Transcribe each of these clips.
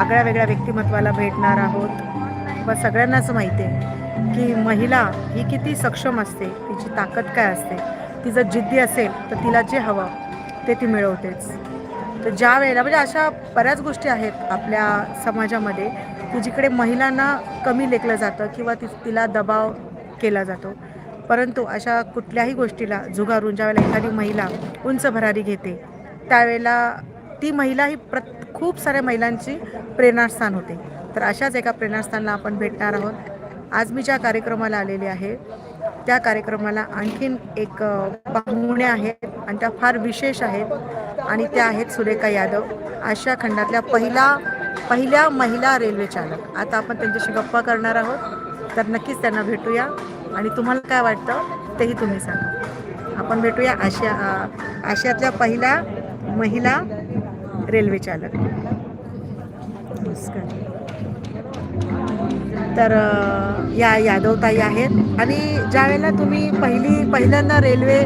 आगळ्या वेगळ्या व्यक्तिमत्वाला भेटणार आहोत. व सगळ्यांनाच माहिती आहे की महिला ही किती सक्षम असते तिची ताकद काय असते. ती जर जिद्दी असेल तर तिला जे हवं ते ती मिळवतेच. तर ज्या वेळेला म्हणजे अशा बऱ्याच गोष्टी आहेत आपल्या समाजामध्ये की जिकडे महिलांना कमी लेखलं जातं किंवा ति तिला दबाव केला जातो. परंतु अशा कुठल्याही गोष्टीला झुगारून ज्यावेळेला एखादी महिला उंच भरारी घेते त्यावेळेला ती महिला ही प्रत खूप साऱ्या महिलांची प्रेरणास्थान होते. तर अशाच एका प्रेरणास्थानला आपण भेटणार आहोत. आज मी ज्या कार्यक्रमाला आलेले आहे त्या कार्यक्रमाला आणखीन एक पाहुणे आहेत आणि त्या फार विशेष आहेत आणि त्या आहेत सुरेखा यादव आशिया खंडातल्या पहिला पहिल्या महिला रेल्वे चालक. आता आपण त्यांच्याशी गप्पा करणार आहोत तर नक्कीच त्यांना भेटूया आणि तुम्हाला काय वाटतं तेही तुम्ही सांगा. आपण भेटूया आशिया आशियातल्या पहिल्या महिला रेल्वे चालक. नमस्कार. तर या यादवताई आहेत आणि ज्या वेळेला तुम्ही पहिली पहिल्यांदा रेल्वे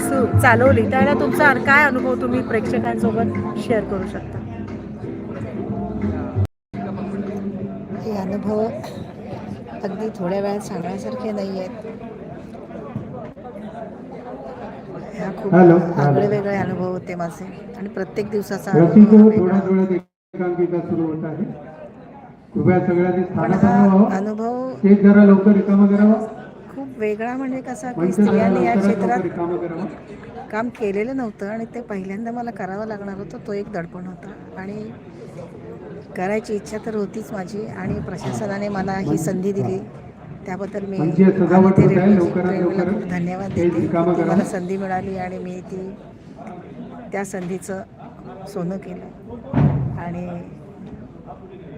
सु चालवली त्यावेळेला तुमचा काय अनुभव तुम्ही प्रेक्षकांसोबत शेअर करू शकता? हे अनुभव अगदी थोड्या वेळात सांगण्यासारखे नाही आहेत ह्या खूप. आगळे वेगळे अनुभव होते माझे. आणि प्रत्येक दिवसाचा अनुभव खूप वेगळा म्हणजे कसा की स्त्रियांनी या क्षेत्रात काम केलेलं नव्हतं आणि ते पहिल्यांदा मला करावं लागणार होतं तो एक दडपण होता. आणि करायची इच्छा तर होतीच माझी आणि प्रशासनाने मला ही संधी दिली. त्याबद्दल मी म्हणजे रेल्वेला खूप धन्यवाद देते. मला संधी मिळाली आणि मी ती त्या संधीचं सोनं केलं. आणि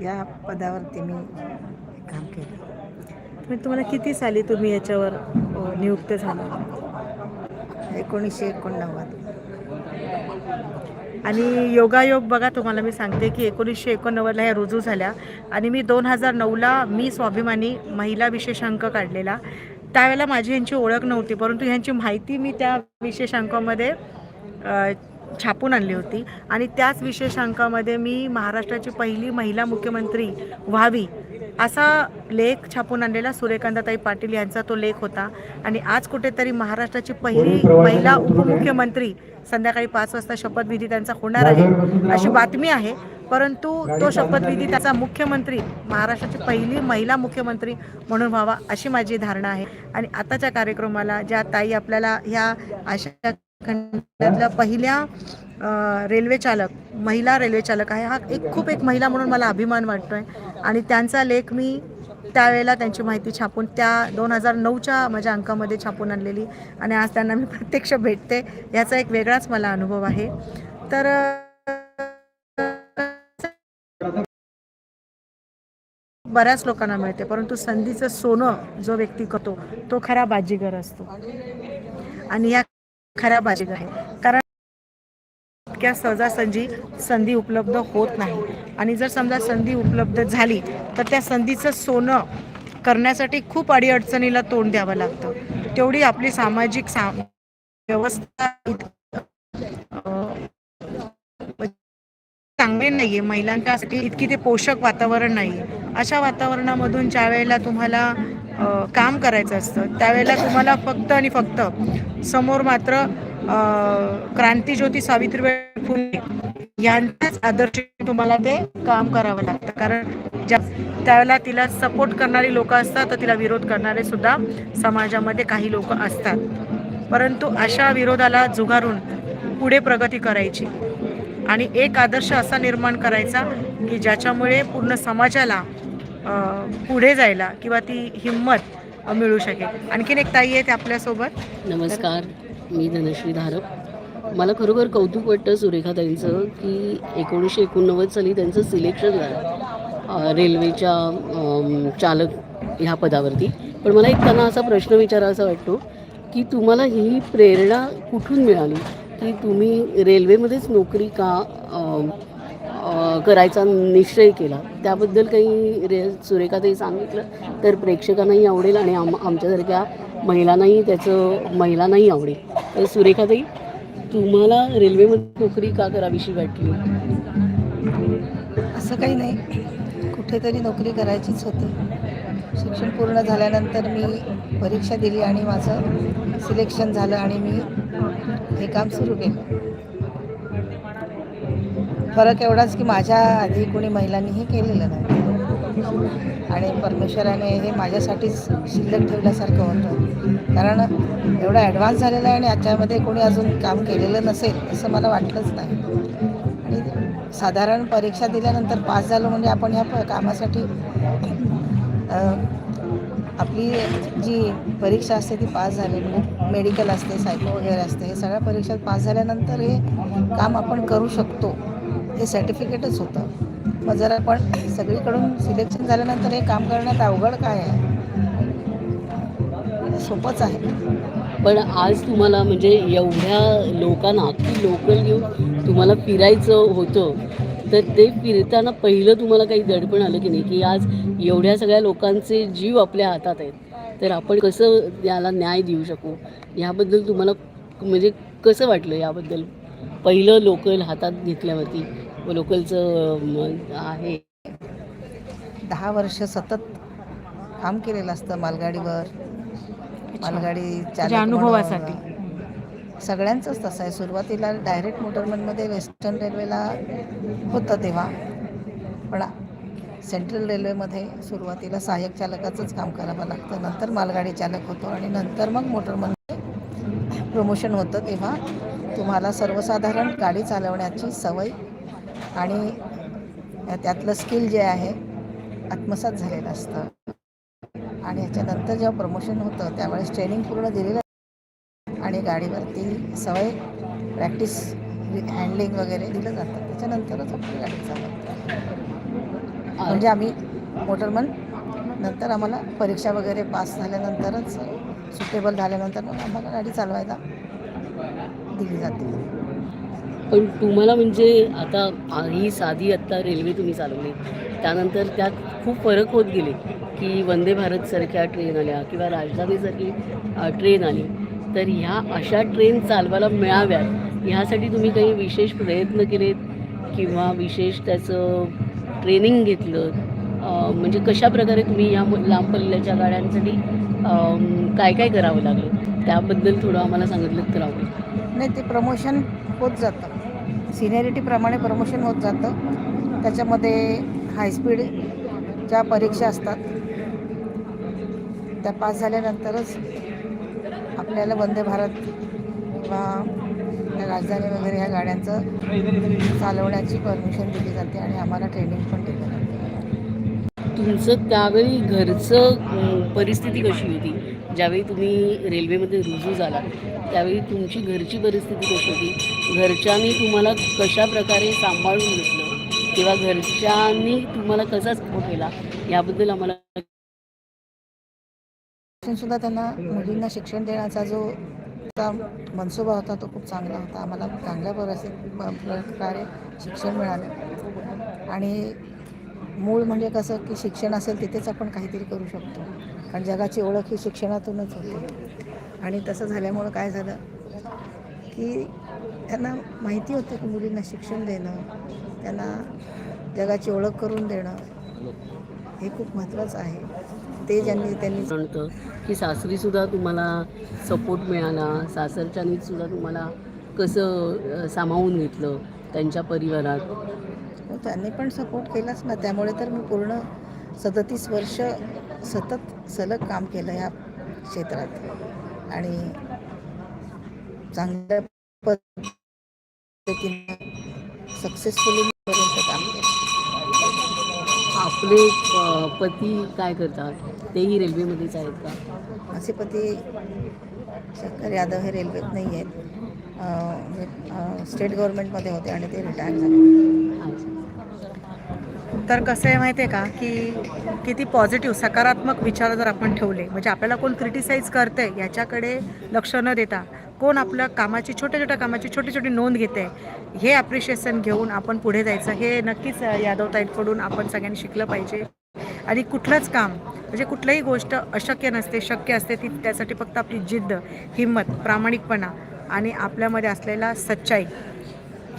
या पदावरती मी काम केलं. म्हणजे तुम्हाला किती साली तुम्ही याच्यावर नियुक्त झाला? एकोणीसशे एकोणनव्वद. आणि योगायोग बघा तुम्हाला मी सांगते की एकोणीसशे एकोणनव्वदला ह्या रुजू झाल्या. आणि मी दोन हजार नऊला मी स्वाभिमानी महिला विशेषांक काढलेला. त्यावेळेला माझी यांची ओळख नव्हती परंतु ह्यांची माहिती मी त्या विशेषांकामध्ये छापून आणली होती. आणि त्याच विशेषांकामध्ये मी महाराष्ट्राची पहिली महिला मुख्यमंत्री व्हावी असा लेख छापून आणलेला सूर्यकांताताई पाटील यांचा तो लेख होता. आणि आज कुठेतरी महाराष्ट्राची पहिली महिला उपमुख्यमंत्री संध्याकाळी पाच वाजता शपथविधी त्यांचा होणार आहे अशी बातमी आहे. परंतु तो शपथविधी त्याचा मुख्यमंत्री महाराष्ट्राची पहिली महिला मुख्यमंत्री म्हणून व्हावा अशी माझी धारणा आहे. आणि आताच्या कार्यक्रमाला ज्या ताई आपल्याला ह्या अशा खंडातल्या पहिल्या रेल्वे चालक महिला रेल्वे चालक आहे हा एक खूप एक महिला म्हणून मला अभिमान वाटतोय. आणि त्यांचा लेख मी त्यावेळेला त्यांची माहिती छापून त्या दोन हजार नऊच्या माझ्या अंकामध्ये छापून आणलेली. आणि आज त्यांना मी प्रत्यक्ष भेटते. याचा एक वेगळाच मला अनुभव आहे. तर बऱ्याच लोकांना मिळते. परंतु संधीचं सोनं जो व्यक्ती करतो तो खरा बाजीगर असतो. आणि या खरा बाजीगर आहे. इतक्या सहजासहजी संधी उपलब्ध होत नाही. आणि जर समजा संधी उपलब्ध झाली तर त्या संधीचं सोनं करण्यासाठी खूप अडीअडचणीला तोंड द्यावं लागतं. तेवढी आपली सामाजिक सा व्यवस्था चांगले नाही आहे इतकी ते पोषक वातावरण नाही. आहे अशा वातावरणामधून ज्या वेळेला तुम्हाला काम करायचं असतं त्यावेळेला तुम्हाला फक्त आणि फक्त समोर मात्र क्रांतीज्योती सावित्रीबाई फुले यांचाच आदर्श तुम्हाला ते काम करावं लागतं. कारण ज्या त्यावेळेला तिला सपोर्ट करणारी लोक असतात तर तिला विरोध करणारे सुद्धा समाजामध्ये काही लोक असतात. परंतु अशा विरोधाला जुगारून पुढे प्रगती करायची. आणि एक आदर्श असा निर्माण करायचा की ज्याच्यामुळे पूर्ण समाजाला पुढे जायला किंवा ती हिंमत मिळू शकेल. आणखीन एक ताई आहे ते आपल्यासोबत नमस्कार. मी धनश्री धारप मला खरोखर कौतुक वाटतं सुरेखाताईंचं की एकोणीसशे एकोणनव्वद साली त्यांचं सिलेक्शन झालं रेल्वेच्या चालक ह्या पदावरती. पण मला एक त्यांना असा प्रश्न विचारायचा वाटतो की तुम्हाला ही प्रेरणा कुठून मिळाली? की तुम्ही रेल्वेमध्येच नोकरी का करायचा निश्चय केला. त्याबद्दल काही रे सुरेखाताई सांगितलं तर प्रेक्षकांनाही आवडेल आणि आम आमच्यासारख्या महिलांनाही त्याचं महिलांनाही आवडेल. तर सुरेखाताई तुम्हाला रेल्वेमध्ये नोकरी का करावीशी वाटली? असं काही नाही. कुठेतरी नोकरी करायचीच होती. शिक्षण पूर्ण झाल्यानंतर मी परीक्षा दिली आणि माझं सिलेक्शन झालं आणि मी हे काम सुरू केलं. फरक एवढाच की माझ्या आधी कोणी महिलांनी हे केलेलं नाही. आणि परमेश्वराने हे माझ्यासाठीच शिल्लक ठेवल्यासारखं होतं. कारण एवढा ॲडव्हान्स झालेला आहे आणि याच्यामध्ये कोणी अजून काम केलेलं नसेल असं मला वाटलंच नाही. आणि साधारण परीक्षा दिल्यानंतर पास झालो म्हणजे आपण ह्या कामासाठी आपली जी परीक्षा असते ती पास झाली. म्हणजे मेडिकल असते सायको वगैरे असते हे सगळ्या परीक्षेत पास झाल्यानंतर हे काम आपण करू शकतो. हे सर्टिफिकेटच होतं. मग जर आपण सगळीकडून सिलेक्शन झाल्यानंतर हे काम करण्यात अवघड काय आहे? सोपंच आहे. पण आज तुम्हाला म्हणजे एवढ्या लोकांना अख्खी लोकल घेऊन तुम्हाला फिरायचं होतं तर ते फिरताना पहिलं तुम्हाला काही दडपण आलं की नाही? की आज एवढ्या सगळ्या लोकांचे जीव आपल्या हातात आहेत. तर आपण कसं याला न्याय देऊ शकू? याबद्दल तुम्हाला म्हणजे कसं वाटलं याबद्दल? पहिलं लोकल हातात घेतल्यावरती लोकलचं आहे. दहा वर्ष सतत काम केलेलं असतं मालगाडीवर. मालगाडी म्हणजे चालक. अनुभवासाठी. सगळ्यांचंच तसं आहे. सुरुवातीला डायरेक्ट मोटरमनमध्ये वेस्टर्न रेल्वेला होतं तेव्हा. पण सेंट्रल रेल्वेमध्ये सुरुवातीला सहाय्यक चालकाचंच काम करावं लागतं. नंतर मालगाडी चालक होतो आणि नंतर मग मोटरमनमध्ये प्रमोशन होतं तेव्हा. तुम्हाला सर्वसाधारण गाडी चालवण्याची सवय आणि त्यातलं स्किल जे आहे आत्मसात झालेलं असतं. आणि ह्याच्यानंतर जेव्हा प्रमोशन होतं त्यावेळेस ट्रेनिंग पूर्ण दिलेलं आणि गाडीवरती सवय प्रॅक्टिस हँडलिंग वगैरे दिलं जातं. त्याच्यानंतरच आपली गाडी चालवते म्हणजे आम्ही मोटरमन नंतर आम्हाला परीक्षा वगैरे पास झाल्यानंतरच सुटेबल झाल्यानंतर मग आम्हाला गाडी चालवायला दिली जाते. पण तुम्हाला म्हणजे आता ही साधी आत्ता रेल्वे तुम्ही चालवली त्यानंतर त्यात खूप फरक होत गेले की वंदे भारतसारख्या ट्रेन आल्या किंवा राजधानीसारखी ट्रेन आली तर ह्या अशा ट्रेन चालवायला मिळाव्यात ह्यासाठी तुम्ही काही विशेष प्रयत्न केलेत? किंवा विशेष त्याचं ट्रेनिंग घेतलं? म्हणजे कशा प्रकारे तुम्ही या मु- लांब पल्ल्याच्या गाड्यांसाठी काय काय करावं लागलं? त्याबद्दल थोडं आम्हाला सांगितलं तर आवडेल. नाही ते प्रमोशन होत जातं. सिनियरिटीप्रमाणे प्रमोशन होत जातं. त्याच्यामध्ये हायस्पीडच्या परीक्षा असतात त्या पास झाल्यानंतरच आपल्याला वंदे भारत किंवा राजधानी वगैरे ह्या गाड्यांचं चालवण्याची परमिशन दिली जाते आणि आम्हाला ट्रेनिंग पण दिली जाते. तुमचं त्यावेळी घरचं परिस्थिती कशी होती? ज्यावेळी तुम्ही रेल्वेमध्ये रुजू झाला त्यावेळी तुमची घरची परिस्थिती कशी होती? घरच्यांनी तुम्हाला कशा प्रकारे सांभाळून घेतलं? किंवा घरच्यांनी तुम्हाला कसा सपोर्ट केला? याबद्दल आम्हाला सुद्धा त्यांना मुलींना शिक्षण देण्याचा जो चा मनसुबा होता तो खूप चांगला होता. आम्हाला चांगल्या प्रकारे शिक्षण मिळालं. आणि मूळ म्हणजे कसं की शिक्षण असेल तिथेच आपण काहीतरी करू शकतो. कारण जगाची ओळख ही शिक्षणातूनच होते. आणि तसं झाल्यामुळं काय झालं की त्यांना माहिती होतं की मुलींना शिक्षण देणं त्यांना जगाची ओळख करून देणं हे खूप महत्त्वाचं आहे. ते ज्यांनी त्यांनी जाणतं की सासरीसुद्धा तुम्हाला सपोर्ट मिळाला सासरच्यांनी सुद्धा तुम्हाला कसं सामावून घेतलं त्यांच्या परिवारात? हो, त्यांनी पण सपोर्ट केलाच ना. त्यामुळे तर मी पूर्ण सदतीस वर्ष सतत सलग काम केलं ह्या क्षेत्रात. आणि चांगल्या पद्धतीने सक्सेसफुली पर्यंत काम केलं. आपले पती काय करतात? तेही रेल्वेमध्येच आहेत का? माझे पती शंकर यादव हे रेल्वेत नाही आहेत स्टेट गव्हर्नमेंटमध्ये होते आणि ते रिटायर झाले. तर कसं आहे माहिती आहे का? की किती पॉझिटिव्ह सकारात्मक विचार जर आपण ठेवले म्हणजे आपल्याला कोण क्रिटिसाईज करते याच्याकडे लक्ष न देता कोण आपल्या कामाची छोट्या छोट्या कामाची छोटी छोटी नोंद घेते हे ॲप्रिशिएशन घेऊन आपण पुढे जायचं. हे नक्कीच यादवताईंकडून आपण सगळ्यांनी शिकलं पाहिजे. आणि कुठलंच काम म्हणजे कुठलीही गोष्ट अशक्य नसते शक्य असते ती त्यासाठी फक्त आपली जिद्द हिंमत प्रामाणिकपणा आणि आपल्यामध्ये असलेला सच्चाई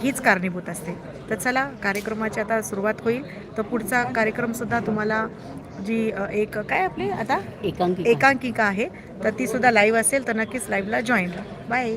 हीच कारणीभूत असते. तर चला कार्यक्रमाची आता सुरुवात होईल. तर पुढचा कार्यक्रमसुद्धा तुम्हाला जी एक काय आपली आता? एकांकिका. एकांकिका आहे. तर ती सुद्धा लाईव्ह असेल तर नक्कीच लाईव्हला जॉईन बाय